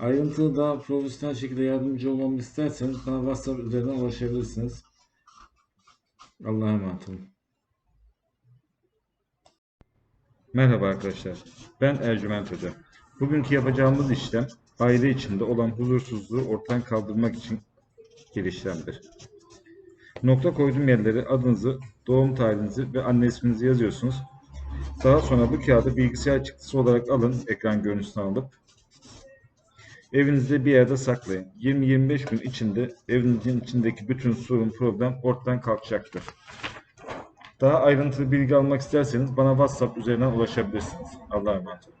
Ayrıntılı daha profesyonel şekilde yardımcı olmamı isterseniz bana WhatsApp üzerinden ulaşabilirsiniz. Allah'a emanet olun. Merhaba arkadaşlar. Ben Ercüment Hoca. Bugünkü yapacağımız işlem aile içinde olan huzursuzluğu ortadan kaldırmak için bir işlemdir. Nokta koyduğum yerlere adınızı, doğum tarihinizi ve anne isminizi yazıyorsunuz. Daha sonra bu kağıdı bilgisayar çıktısı olarak alın, ekran görüntüsünü alıp Evinizde bir yerde saklayın. 20-25 gün içinde evinizin içindeki bütün sorun, problem ortadan kalkacaktır. Daha ayrıntılı bilgi almak isterseniz bana WhatsApp üzerinden ulaşabilirsiniz. Allah'a emanet olun.